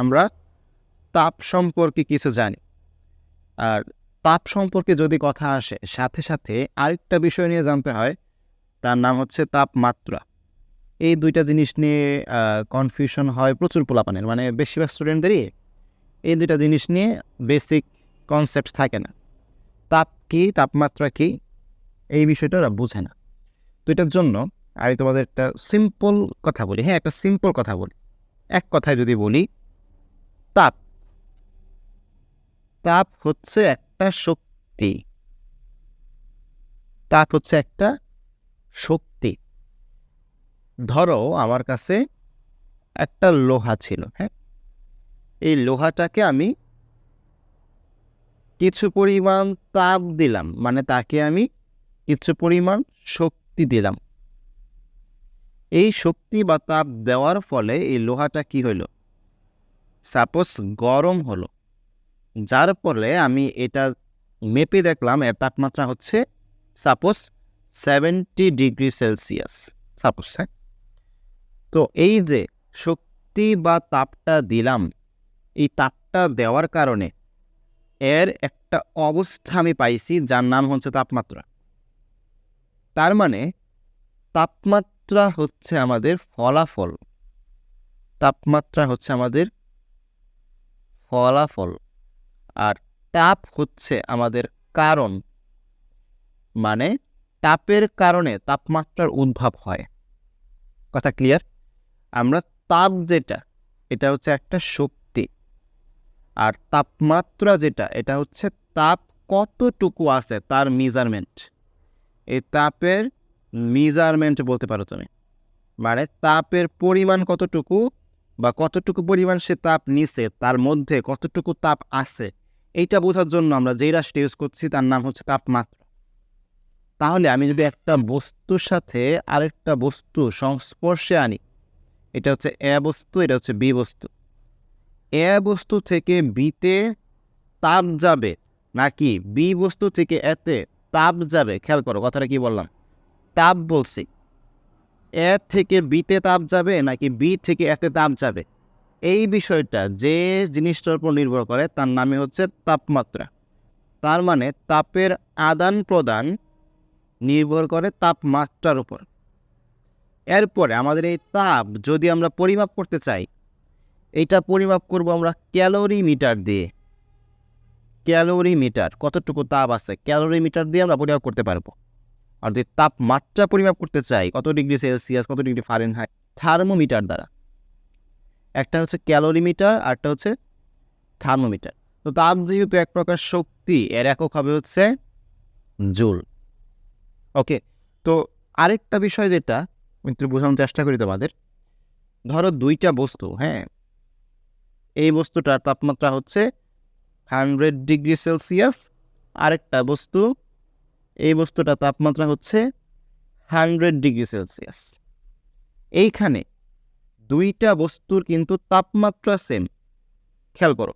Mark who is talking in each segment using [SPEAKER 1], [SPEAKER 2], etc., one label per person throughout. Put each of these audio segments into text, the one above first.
[SPEAKER 1] আমরা তাপ সম্পর্কে কিছু জানি। আর তাপ সম্পর্কে যদি কথা আসে, সাথে সাথে আরেকটা বিষয় নিয়ে জানতে হয়, তার নাম হচ্ছে তাপমাত্রা। এই দুইটা জিনিস নিয়ে কনফিউশন হয় প্রচুর পোলাপানের মানে বেশিরভাগ স্টুডেন্টদেরই এই দুইটা জিনিস নিয়ে বেসিক কনসেপ্ট থাকে না। তাপ কী, তাপমাত্রা কী, এই বিষয়টা ওরা বুঝে না। তো এটার জন্য আমি তোমাদের একটা সিম্পল কথা বলি। হ্যাঁ একটা সিম্পল কথা বলি। এক কথায় যদি বলি তাপ। তাপ হচ্ছে একটা শক্তি। তাপ হচ্ছে একটা শক্তি। ধরো আমার কাছে একটা লোহা ছিল হ্যাঁ? এই লোহাটাকে আমি কিছু পরিমাণ তাপ দিলাম মানে তাকে আমি কিছু পরিমাণ শক্তি দিলাম। এই শক্তি বা তাপ দেওয়ার ফলে এই লোহাটা কি হলো সাপোজ গরম হলো, যার ফলে আমি এটা মেপে দেখলাম এর তাপমাত্রা হচ্ছে suppose seventy degree Celsius suppose হ্যাঁ? তো এই যে শক্তি বা তাপটা দিলাম, এই তাপটা দেওয়ার কারণে এর একটা অবস্থা আমি পাইছি যার নাম হচ্ছে তাপমাত্রা। তার মানে তাপমাত্রা হচ্ছে আমাদের ফলাফল, তাপমাত্রা হচ্ছে আমাদের ফলাফল। আর তাপ হচ্ছে আমাদের কারণ। মানে তাপের কারণে তাপমাত্রার উদ্ভব হয়। কথা ক্লিয়ার আমরা তাপ যেটা, এটা হচ্ছে একটা শক্তি। আর তাপমাত্রা যেটা, এটা হচ্ছে তাপ কতটুকু আছে তার মেজারমেন্ট এই তাপের মেজারমেন্ট বলতে পারো তুমি। মানে তাপের পরিমাণ কতটুকু বা কতটুকু পরিমাণ সে তাপ নিছে, তার মধ্যে কতটুকু তাপ আছে, এইটা বোঝার জন্য আমরা যেই রাশিটা ইউজ করছি তার নাম হচ্ছে তাপমাত্রা। তাহলে আমি যদি একটা বস্তুর সাথে আরেকটা বস্তু সংস্পর্শে আনি, এটা হচ্ছে এ বস্তু, এটা হচ্ছে বি বস্তু। এ বস্তু থেকে বিতে তাপ যাবে নাকি বি বস্তু থেকে এতে তাপ যাবে? খেয়াল করো, কথাটা কি বললাম? তাপ বলছি। এ থেকে বিতে তাপ যাবে নাকি বি থেকে এতে তাপ যাবে? এই বিষয়টা যে জিনিসটার উপর নির্ভর করে, তার নামে হচ্ছে তাপমাত্রা। তার মানে তাপের আদান প্রদান নির্ভর করে তাপমাত্রার উপর। এরপরে আমাদের এই তাপ যদি আমরা পরিমাপ করতে চাই এটা পরিমাপ করব আমরা ক্যালোরি মিটার দিয়ে। ক্যালোরি মিটার কতটুকু তাপ আছে? ক্যালোরি মিটার দিয়ে আমরা পরিমাপ করতে পারব। আর যদি তাপমাত্রা পরিমাপ করতে চাই, কত ডিগ্রি সেলসিয়াস, কত ডিগ্রি ফারেনহাইট? থার্মোমিটার দ্বারা। একটা হচ্ছে ক্যালোরি মিটার আর একটা হচ্ছে থার্মোমিটার। তো তাপ যেহেতু এক প্রকার শক্তি, এর একক হবে হচ্ছে জুল। ওকে, তো আরেকটা বিষয় যেটা একটু বোঝানোর চেষ্টা করি তোমাদের। ধরো দুইটা বস্তু হ্যাঁ? এই বস্তুটার তাপমাত্রা হচ্ছে হান্ড্রেড ডিগ্রি সেলসিয়াস আরেকটা বস্তু এই বস্তুটার তাপমাত্রা হচ্ছে হান্ড্রেড ডিগ্রি সেলসিয়াস। এইখানে দুইটা বস্তুর কিন্তু তাপমাত্রা সেম খেয়াল করো,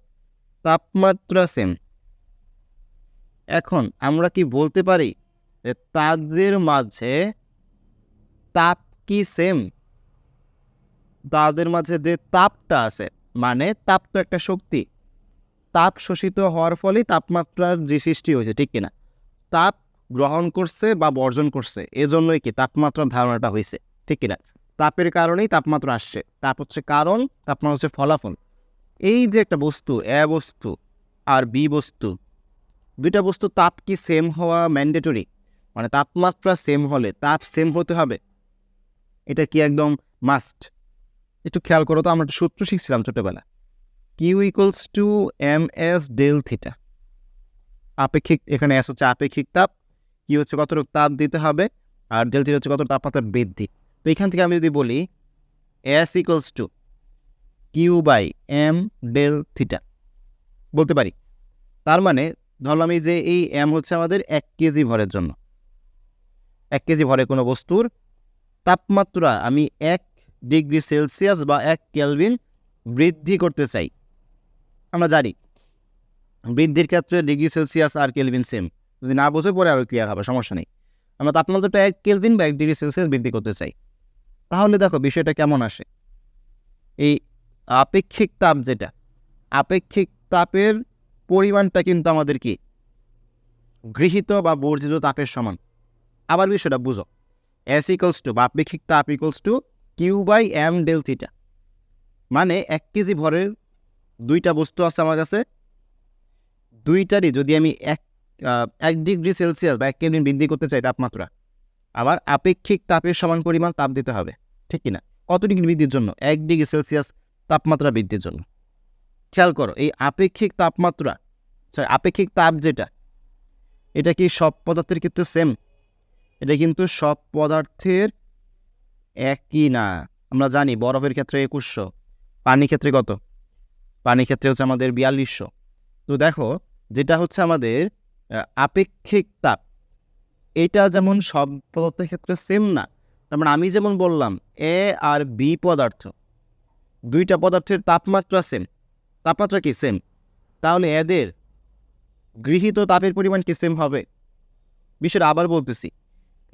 [SPEAKER 1] তাপমাত্রা সেম এখন আমরা কি বলতে পারি যে তাদের মাঝে তাপ কি সেম তাদের মাঝে যে তাপটা আছে মানে তাপ তো একটা শক্তি। তাপ শোষিত হওয়ার ফলেই তাপমাত্রার যে সৃষ্টি হয়েছে, ঠিক কিনা? তাপ গ্রহণ করছে বা বর্জন করছে, এজন্যই কি তাপমাত্রার ধারণাটা হয়েছে, ঠিক কিনা? তাপের কারণেই তাপমাত্রা আসছে, তাপ হচ্ছে কারণ, তাপমাত্রা হচ্ছে ফলাফল। এই যে একটা বস্তু, এ বস্তু আর বি বস্তু, দুইটা বস্তু তাপ কি সেম হওয়া ম্যান্ডেটরি মানে তাপমাত্রা সেম হলে তাপ সেম হতে হবে? এটা কি একদম মাস্ট একটু খেয়াল করো তো, আমরা একটা সূত্র শিখছিলাম ছোটোবেলা Q equals to M S del theta আপেক্ষিক, এখানে এস হচ্ছে আপেক্ষিক তাপ কি হচ্ছে কতটুকু তাপ দিতে হবে আর ডেল হচ্ছে কত তাপমাত্রার বৃদ্ধি। তো এখান থেকে আমি যদি বলি S equals to Q by M del theta বলতে পারি। তার মানে ধরলাম এই যে এই এম হচ্ছে আমাদের এক কেজি ভরের জন্য। এক কেজি ভরে কোনো বস্তুর তাপমাত্রা আমি এক ডিগ্রি সেলসিয়াস বা এক কেলভিন বৃদ্ধি করতে চাই। আমরা জানি বৃদ্ধির ক্ষেত্রে ডিগ্রি সেলসিয়াস আর কেলভিন সেম যদি না বোঝে, পরে আরও ক্লিয়ার হবে, সমস্যা নেই। আমরা তাপমাত্রাটা এক কেলভিন বা এক ডিগ্রি সেলসিয়াস বৃদ্ধি করতে চাই। তাহলে দেখো, বিষয়টা কেমন আসে? এই আপেক্ষিক তাপ যেটা, আপেক্ষিক তাপের পরিমাণটা কিন্তু আমাদের কি? গৃহীত বা বর্জিত তাপের সমান। আবার বিষয়টা বুঝো। এস ইকলস টু বা আপেক্ষিক তাপ equals to Q by M del theta মানে এক কেজি ভরের দুইটা বস্তু আছে আমার কাছে। দুইটারই যদি আমি এক এক ডিগ্রি সেলসিয়াস বা এক কেলভিন বৃদ্ধি করতে চাই তাপমাত্রা, আবার আপেক্ষিক তাপের সমান পরিমাণ তাপ দিতে হবে, ঠিক কিনা? কত ডিগ্রি বৃদ্ধির জন্য? এক ডিগ্রি সেলসিয়াস তাপমাত্রা বৃদ্ধির জন্য। খেয়াল করো, এই আপেক্ষিক তাপমাত্রা সরি আপেক্ষিক তাপ যেটা, এটা কি সব পদার্থের ক্ষেত্রে সেম এটা কিন্তু সব পদার্থের একই না। আমরা জানি বরফের ক্ষেত্রে একুশশো, পানির ক্ষেত্রে কত? পানির ক্ষেত্রে হচ্ছে আমাদের বিয়াল্লিশশো। তো দেখো, যেটা হচ্ছে আমাদের আপেক্ষিক তাপ। এটা যেমন সব পদার্থের ক্ষেত্রে সেম না, তার মানে আমি যেমন বললাম এ আর বি পদার্থ, দুইটা পদার্থের তাপমাত্রা সেম তাপমাত্রা কি সেম তাহলে এদের গৃহীত তাপের পরিমাণ কি সেম হবে? বিষয়টা আবার বলতেছি,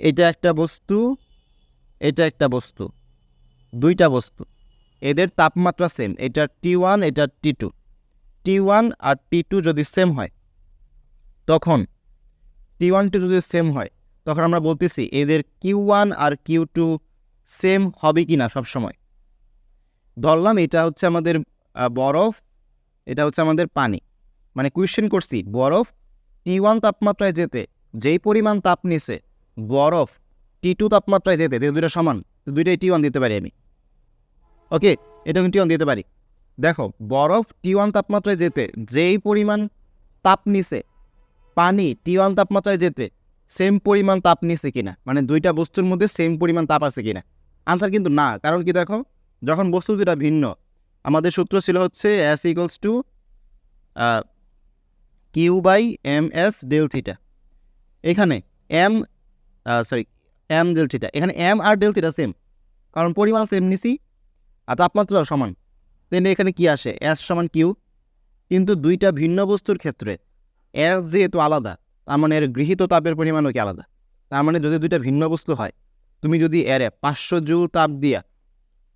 [SPEAKER 1] এটা একটা বস্তু, এটা একটা বস্তু, দুইটা বস্তু, এদের তাপমাত্রা সেম এটা টি ওয়ান এটা টি টু টি ওয়ান আর টি টু যদি সেম হয় তখন টি ওয়ান টি যদি সেম হয়, তখন আমরা বলতেছি এদের কিউ ওয়ান আর কিউ টু সেম হবে কি না সবসময়। ধরলাম এটা হচ্ছে আমাদের বরফ, এটা হচ্ছে আমাদের পানি। মানে কোয়েশ্চেন করছি, বরফ টি ওয়ান তাপমাত্রায় যেতে, যেই পরিমাণ তাপ নিছে, বরফ টি টু তাপমাত্রায় যেতে, যেহেতু দুইটা সমান দুইটাই টি ওয়ান দিতে পারি আমি। ওকে এটা টি ওয়ান দিতে পারি। দেখো, বরফ টি ওয়ান তাপমাত্রায় যেতে, যেই পরিমাণ তাপ নিছে পানি টি ওয়ান তাপমাত্রায় যেতে সেম পরিমাণ তাপ নিছে কিনা? মানে দুইটা বস্তুর মধ্যে সেম পরিমাণ তাপ আছে কিনা? আনসার কিন্তু না, কারণ কি দেখো, যখন বস্তু দুটা ভিন্ন, আমাদের সূত্র ছিল হচ্ছে S equals to Q by M S del theta এখানে M sorry M del theta এখানে এম আর ডেল থিটা সেম কারণ পরিমাণ সেম নিছি আর তাপমাত্রাও সমান। তাহলে এখানে কি আসে? এস সমান কিউ কিন্তু দুইটা ভিন্ন বস্তুর ক্ষেত্রে এস যেহেতু আলাদা, তার মানে এর গৃহীত তাপের পরিমাণও কি আলাদা? তার মানে যদি দুইটা ভিন্ন বস্তু হয়, তুমি যদি এরে পাঁচশো জুল তাপ দিয়া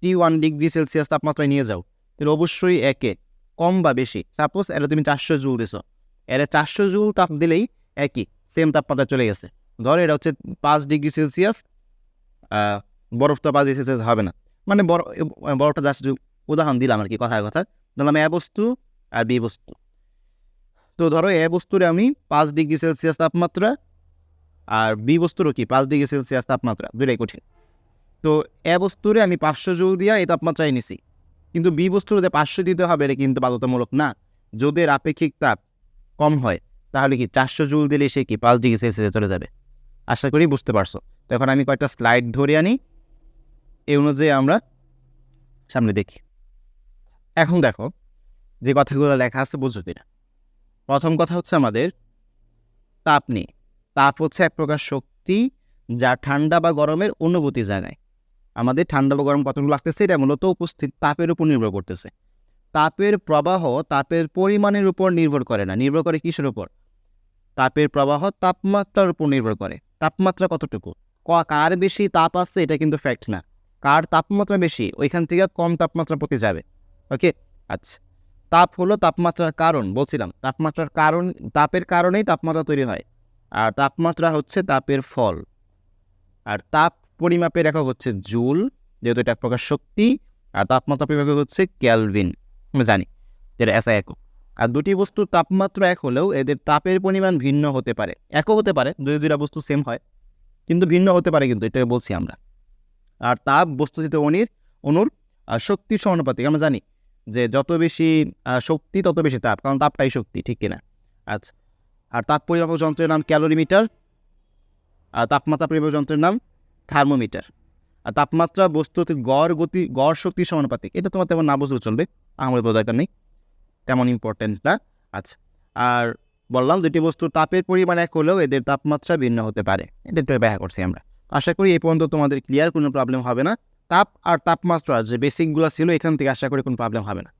[SPEAKER 1] টি ওয়ান ডিগ্রি সেলসিয়াস তাপমাত্রায় নিয়ে যাও, তাহলে অবশ্যই একে কম বা বেশি সাপোজ এরা তুমি চারশো জুল দিছো, এরা চারশো জুল তাপ দিলেই একই সেম তাপমাত্রা চলে গেছে। ধর এটা হচ্ছে পাঁচ ডিগ্রি সেলসিয়াস বরফ তো পাঁচ ডিগ্রি সেলসিয়াস হবে না। মানে বরফ, বরফটা জাস্ট উদাহরণ দিলাম আর কি কথার কথা ধরলাম এ বস্তু আর বি বস্তু। তো ধরো এ বস্তুরে আমি পাঁচ ডিগ্রি সেলসিয়াস তাপমাত্রা আর বি বস্তুরও কি পাঁচ ডিগ্রি সেলসিয়াস তাপমাত্রা দুটাই কঠিন। তো এ বস্তুরে আমি পাঁচশো জুল দিয়া এই তাপমাত্রায় নিছি। কিন্তু বি বস্তুর যে পাঁচশো দিতে হবে এটা কিন্তু বাধ্যতামূলক না। যদি এর আপেক্ষিক তাপ কম হয়, তাহলে কি চারশো জুল দিলে সে কি পাঁচ ডিগ্রি সেলসিয়াসে চলে যাবে? আশা করি বুঝতে পারছ। তো এখন আমি কয়েকটা স্লাইড ধরে আনি। এই অনুযায়ী আমরা সামনে দেখি। এখন দেখো, যে কথাগুলো লেখা আছে বুঝছ কিনা? প্রথম কথা হচ্ছে আমাদের তাপ নিয়ে তাপ হচ্ছে এক প্রকার শক্তি যা ঠান্ডা বা গরমের অনুভূতি জানায় আমাদের ঠান্ডা বা গরম কতগুলো লাগতেছে, এটা মূলত উপস্থিত তাপের উপর নির্ভর করতেছে। তাপের প্রবাহ তাপের পরিমাণের উপর নির্ভর করে না। নির্ভর করে কিসের উপর? তাপের প্রবাহ তাপমাত্রার উপর নির্ভর করে। তাপমাত্রা কতটুকু? কার বেশি তাপ আছে এটা কিন্তু ফ্যাক্ট না। কার তাপমাত্রা বেশি? ওইখান থেকে কম তাপমাত্রা প্রতি যাবে। ওকে আচ্ছা। তাপ হলো তাপমাত্রার কারণ বলছিলাম। তাপমাত্রার কারণ তাপের কারণেই তাপমাত্রা তৈরি হয়। আর তাপমাত্রা হচ্ছে তাপের ফল। আর তাপ পরিমাপের একক হচ্ছে জুল যেহেতু এটা এক প্রকার শক্তি আর তাপমাত্রা পরিমাপক হচ্ছে ক্যালভিন। আমরা জানি যেটা এসআই একক। আর দুটি বস্তুর তাপমাত্রা এক হলেও এদের তাপের পরিমাণ ভিন্ন হতে পারে। একও হতে পারে দুই দুইটা বস্তু সেম হয় কিন্তু ভিন্ন হতে পারে কিন্তু এটা বলছি আমরা। আর তাপ বস্তুস্থিত অনির অনুর আহ, শক্তির সমানুপাতিক আমরা জানি যে যত বেশি শক্তি তত বেশি তাপ, কারণ তাপটাই শক্তি, ঠিক কিনা? আচ্ছা। আর তাপ পরিমাপক যন্ত্রের নাম ক্যালোরিমিটার, আর তাপমাত্রা পরিমাপক যন্ত্রের নাম থার্মোমিটার। আর তাপমাত্রা, বস্তুতে গড় গতি, গড় শক্তির সমানুপাতিক, এটা তোমার তেমন না বুঝলেও চলবে, আমার দরকার নেই, তেমন ইম্পর্টেন্ট না। আচ্ছা। আর বললাম দুটি বস্তুর তাপের পরিমাণ এক হলেও এদের তাপমাত্রা ভিন্ন হতে পারে, এটা একটু ব্যাখ্যা করছি আমরা। আশা করি এই পর্যন্ত তোমাদের ক্লিয়ার কোনো প্রবলেম হবে না। তাপ আর তাপমাত্রা যে বেসিকগুলো ছিল এখান থেকে আশা করি কোনো প্রবলেম হবে না।